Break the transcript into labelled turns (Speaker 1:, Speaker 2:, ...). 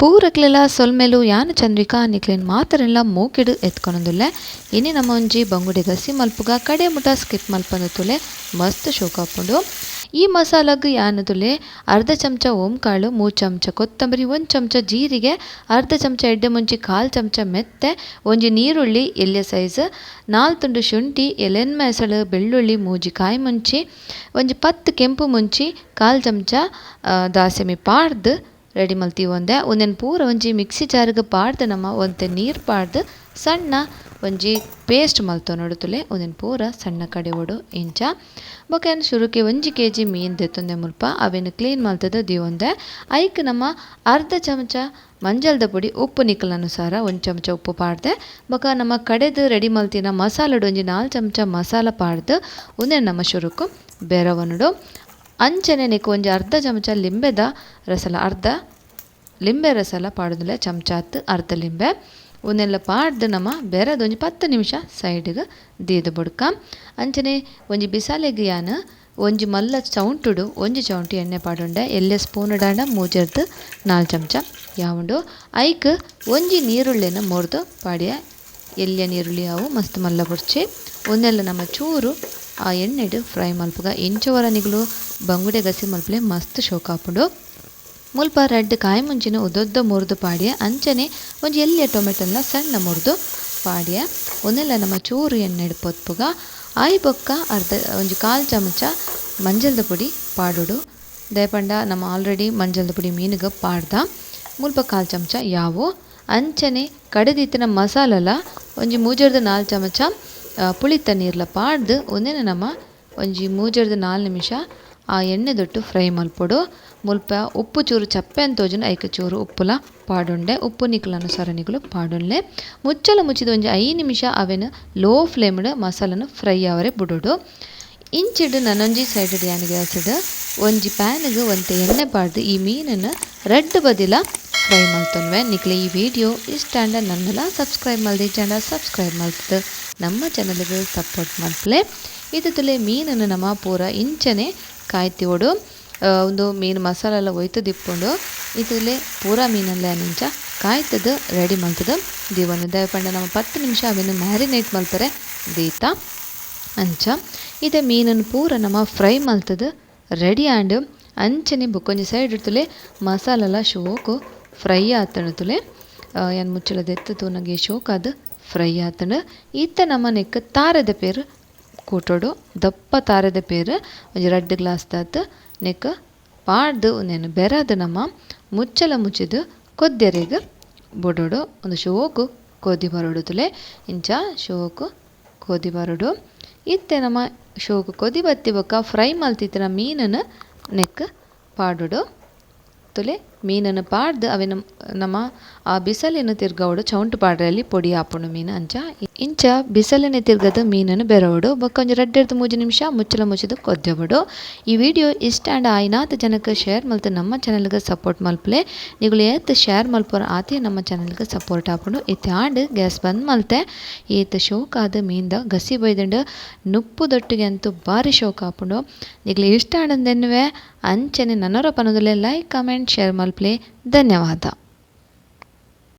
Speaker 1: ಪೂರಕ್ಲೆಲ ಸೊಲ್ಮೆಲು ಯಾನ್ ಚಂದ್ರಿಕಾ ನಿಕ್ಲೆನ್ ಮಾತರೆಲ್ಲ ಮೂಕಿಡು ಎತ್ಕೊನೊಂದುಲ್ಲೆ ಇನಿ ನಮ್ಮ ಒಂಜಿ ಬಂಗುಡಿ ಗಸಿ ಮಲ್ಪುಗ ಕಡೆ ಮುಟ ಸ್ಕಿಪ್ ಮಲ್ಪಂದು ತುಲೆ ಮಸ್ತ್ ಶೋಕಾಪುಂಡು. ಈ ಮಸಾಲಗ್ ಯಾನದುಲೆ ಅರ್ಧ ಚಮಚ ಓಂಕಾಳು, ಮೂರು ಚಮಚ ಕೊತ್ತಂಬರಿ, ಒಂದು ಚಮಚ ಜೀರಿಗೆ, ಅರ್ಧ ಚಮಚ ಎಡ್ಡೆ ಮುಂಚಿ ಕಾಲು ಚಮಚ ಮೆತ್ತೆ, ಒಂಜಿ ನೀರುಳ್ಳಿ ಎಲ್ಯ ಸೈಜ್, ನಾಲ್ ತುಂಡು ಶುಂಠಿ, ಎಲೆನ್ ಮೆಸಳು, ಬೆಳ್ಳುಳ್ಳಿ ಮೂಜಿ ಕಾಯಿ ಮುಂಚಿ, ಒಂಜಿ ಪತ್ತು ಕೆಂಪು ಮುಂಚಿ ಕಾಲು ಚಮಚ ದಾಸೆಮಿ ಪಾಡ್ದು ರೆಡಿ ಮಲ್ತೀವೊಂದೆ ಒಂದೇನು ಪೂರ ಒಂಜಿ ಮಿಕ್ಸಿ ಜಾರ್ಗ್ ಪಾಡ್ದು ನಮ್ಮ ಒಂದು ನೀರ್ ಪಾಡ್ದು ಸಣ್ಣ ಒಂಜಿ ಪೇಸ್ಟ್ ಮಲ್ತೋ ನೋಡುತ್ತಲೇ ಒಂದೇನು ಪೂರ ಸಣ್ಣ ಕಡೆ ಓಡು ಇಂಚ. ಬೊಕ ಶುರುಕೆ ಒಂಜಿ ಕೆ ಜಿ ಮೀನ್ ದೆತ್ತೊಂದೆ ಮುಲ್ಪ. ಅವೆನ್ ಕ್ಲೀನ್ ಮಲ್ತದ ದಿವೊಂದೆ ಐಕ್ ನಮ್ಮ ಅರ್ಧ ಚಮಚ ಮಂಜಲ್ದ ಪುಡಿ ಉಪ್ಪು ನಿಕ್ಕಲ್ ಅನುಸಾರ ಒಂಜಿ ಚಮಚ ಉಪ್ಪು ಪಾಡ್ದೆ. ಬೊಕ ನಮ್ಮ ಕಡೆದು ರೆಡಿ ಮಲ್ತಿನ ಮಸಾಲಡು ಒಂಜಿ ನಾಲ್ ಚಮಚ ಮಸಾಲ ಪಾಡ್ದು. ಉಂದೆನ್ ನಮ್ಮ ಶುರುಕು ಬೆರವನುಡು ಅಂಚನೆ ಒಂಜಿ ಅರ್ಧ ಚಮಚ ಲಿಂಬೆದ ರಸಲ, ಅರ್ಧ ಲಿಂಬೆ ರಸಲ ಪಾಡುದಿಲ್ಲ ಚಮಚಾತ್, ಅರ್ಧ ಲಿಂಬೆ. ಒಂದೆಲ್ಲ ಪಾಡ್ದು ನಮ ಬೆರೆದೊಂಜಿ ಪತ್ತು ನಿಮಿಷ ಸೈಡ್ಗೆ ದೀದು ಬುಡ್ಕ. ಅಂಚನೆ ಒಂಜಿ ಬಿಸಾಲೆಗ್ ಯಾನ್ ಒಂಜಿ ಮಲ್ಲ ಚೌಂಟುಡು, ಒಂಜಿ ಚೌಂಟಿ ಎಣ್ಣೆ ಪಾಡುಂಡೆ ಎಲ್ಲೆ ಸ್ಪೂನ್ ಡಾಂಡ, ಮೂಜರ್ದು ನಾಲ್ ಚಮಚ ಯಾವುಂಡು. ಐಕ್ ಒಂಜಿ ನೀರುಳ್ಳಿನ ಮುರಿದು ಪಾಡಿಯ ಎಲ್ಯ ನೀರುಳ್ಳಿ ಅವು ಮಸ್ತ್ ಮಲ್ಲ ಬುಡ್ಚಿ. ಒಂದೆಲ್ಲ ನಮ್ಮ ಚೂರು ಆ ಎಣ್ಣೆಡ್ ಫ್ರೈ ಮಲ್ಪುಗ. ಇಂಚುವರನಿಗಳು ಬಂಗುಡೆ ಗಸಿ ಮಲ್ಪಲೆ ಮಸ್ತ್ ಶೋಕಾಪುಂಡು ಮುಲ್ಪ ರಡ್ಡ್ ಕಾಯಿ ಮುಂಚಿನ ಉದೊದ್ದ ಮುರಿದು ಪಾಡಿಯ. ಅಂಚನೆ ಒಂಜಿ ಎಲ್ಲಿಯ ಟೊಮೆಟೊನ್ನ ಸಣ್ಣ ಮುರಿದು ಪಾಡಿಯ. ಒಂದೆಲ್ಲ ನಮ್ಮ ಚೂರು ಎಣ್ಣೆಡ್ ಪೊತ್ಪುಗ. ಆಯಿ ಬೊಕ್ಕ ಅರ್ಧ, ಒಂಜಿ ಕಾಲ್ ಚಮಚ ಮಂಜಲ್ದ ಪುಡಿ ಪಾಡುಡು. ದಯಪಂಡ ನಮ್ಮ ಆಲ್ರೆಡಿ ಮಂಜಲ್ದ ಪುಡಿ ಮೀನುಗ ಪಾಡ್ದ. ಮುಲ್ಪ ಕಾಲ್ ಚಮಚ ಯಾವು. ಅಂಚನೆ ಕಡೆದಿತ್ತಿನ ಮಸಾಲಲ, ಒಂಜಿ ಮೂಜರ್ದ ನಾಲ್ ಚಮಚ ಪುಳಿತ ನೀರ್ಲ ಪಾಡ್ದು. ಒಂದೆನೆ ನಮ್ಮ ಒಂಜಿ ಮೂಜರ್ದ ನಾಲ್ ನಿಮಿಷ ಆ ಎಣ್ಣೆ ದೊಟ್ಟು ಫ್ರೈ ಮಲ್ಪೊಡು ಮುಲ್ಪ ಉಪ್ಪು ಚೂರು ಚಪ್ಪೆ ಅಂತ ತೋಜುಂಡು ಐಕ್ ಚೂರು ಉಪ್ಪುಲ ಪಾಡುಂಡೆ. ಉಪ್ಪು ನಿಕುಲು ಪಾಡುಂಡ್ಲೆ ಮುಚ್ಚಲ ಮುಚ್ಚಿದ ಒಂಜಿ ಐ ನಿಮಿಷ ಅವೆನ್ ಲೋ ಫ್ಲೇಮ್ಡ್ ಮಸಾಲನು ಫ್ರೈ ಆವರೆ ಬುಡುಡು. ಇಂಚಿಡ್ ನನೊಂಜಿ ಸೈಡ್ ಯಾನಿಗೆ ಗ್ಯಾಸ್ಡ್ ಒಂಜಿ ಪ್ಯಾನಿಗೆ ಒಂತೆ ಎಣ್ಣೆ ಪಾಡ್ದು ಈ ಮೀನನ್ನು ರೆಡ್ ಬದಿಲ ಫ್ರೈ ಮಲ್ತೊನ್ವೆ ನಿಕ್ಲೆ ಈ ವಿಡಿಯೋ ಇಷ್ಟ ಆಂಡ ನನ್ನೆಲ್ಲ ಸಬ್ಸ್ಕ್ರೈಬ್ ಮಲ್ದಿ ಚಂಡ ಸಬ್ಸ್ಕ್ರೈಬ್ ಮಾಡ್ತದೆ. ನಮ್ಮ ಚಾನಲ್ಗೆ ಸಪೋರ್ಟ್ ಮಾಡ್ತಲೆ. ಇದು ತುಲೆ ಮೀನನ್ನು ನಮ ಪೂರ ಇಂಚನೆ ಕಾಯ್ತಿವೊಡು ಒಂದು ಮೀನು ಮಸಾಲ ಎಲ್ಲ ಒಯ್ತು ದಿಪ್ಪುಂಡು ಇದರಲ್ಲಿ ಪೂರ ಮೀನಲ್ಲ ನಿಂಚ ಕಾಯ್ತದ ರೆಡಿ ಮಲ್ತದ ದೀವನು ದಯಪಂಡ ನಮ್ಮ ಪತ್ತು ನಿಮಿಷ ಅವೇನು ಮ್ಯಾರಿನೇಟ್ ಮಾಡ್ತಾರೆ. ದೀತ, ಅಂಚ. ಇದೆ ಮೀನನ್ನು ಪೂರ ನಮ್ಮ ಫ್ರೈ ಮಲ್ತದ ರೆಡಿ ಆಂಡ್ ಅಂಚನೆ ಬೊಕೊಂಜಿ ಸೈಡ್ ಇಡ್ತುಲೆ ಎಲ್ಲ ಶೋಕು ಫ್ರೈ ಆತಣತುಲೆ ಏನು ಮುಚ್ಚಳದ ತೂನಗೆ ಶೋಕ್ ಅದು ಫ್ರೈ ಆತಣ ಈತ ನಮ್ಮ ನೆಕ್ಕ ತಾರದ ಪೇರು ಕೂಟೋಡು ದಪ್ಪ ತಾರದ ಪೇರು, ಒಂಜಿ ರಡ್ಡ್ ಗ್ಲಾಸ್ ದಾತ್ ನೆಕ್ ಪಾಡ್ದು ಉಂದೆನ್ ಬೆರದ್ ನಮ ಮುಚ್ಚಲ ಮುಚ್ಚಿದ್ ಕೊದ್ದೆರೆಗ್ ಬೊಡೊಡು. ಒಂದು ಶೋಕು ಕೋದಿ ಬರೋಡು ತುಲೆ, ಇಂಚ ಶೋಕು ಕೋದಿ ಬರೋಡು. ಇತ್ತೆ ನಮ ಶೋಕು ಕೊದಿ ಬತ್ತಿ ಬೊಕ ಫ್ರೈ ಮಲ್ತಿತ್ತಿನ ಮೀನನ್ನು ನೆಕ್ ಪಾಡೋಡು ತುಲೆ. ಮೀನನ್ನು ಪಾಡ್ದು ಅವಿನ ನಮ್ಮ ಆ ಬಿಸಲಿನ ತಿರ್ಗವಡು ಚೌಂಟು ಪಾಡ್ರಲ್ಲಿ ಪೊಡಿ ಆಪುಂಡು ಮೀನು ಅಂಚ. ಇಂಚ ಬಿಸಲಿನ ತಿರ್ಗದ ಮೀನನ್ನು ಬೆರವಡು. ರೆಡ್ ರಡ್ಡೆರ್ದು ಮೂಜಿ ನಿಮಿಷ ಮುಚ್ಚಲ ಮುಚ್ಚಿದು ಕೊದ್ದೆಬಡು ಈ ವಿಡಿಯೋ ಇಷ್ಟ ಆ್ಯಂಡ್ ಆಯ್ನಾಥ ಜನಕ್ಕೆ ಶೇರ್ ಮಲ್ತು ನಮ್ಮ ಚಾನಲ್ಗೆ ಸಪೋರ್ಟ್ ಮಲ್ಪಲೆ. ನೀವು ಏತ್ ಶೇರ್ ಮಲ್ಪೋರ ಆತೆ ನಮ್ಮ ಚಾನಲ್ಗೆ ಸಪೋರ್ಟ್ ಆಪುಂಡು ಇತ್ತೆ ಆಂಡ್ ಗ್ಯಾಸ್ ಬಂದ್ ಮಲ್ತೆ. ಏತ್ ಶೋಕ್ ಆದ ಮೀನ್ದ ಗಸಿ ಬೈದಂಡು ನುಪ್ಪು ದೊಟ್ಟಿಗೆ ಅಂತೂ ಭಾರಿ ಶೋಕ್ ಆಪುಂಡು ನೀವು ಇಷ್ಟ ಆಂಡಂದೆನ್ನುವೆ ಅಂಚನೆ ನನ್ನೊರ ಪನದಲ್ಲೇ ಲೈಕ್ ಕಮೆಂಟ್ ಶೇರ್ ಮಲ್ಪಲೆ ಧನ್ಯವಾದ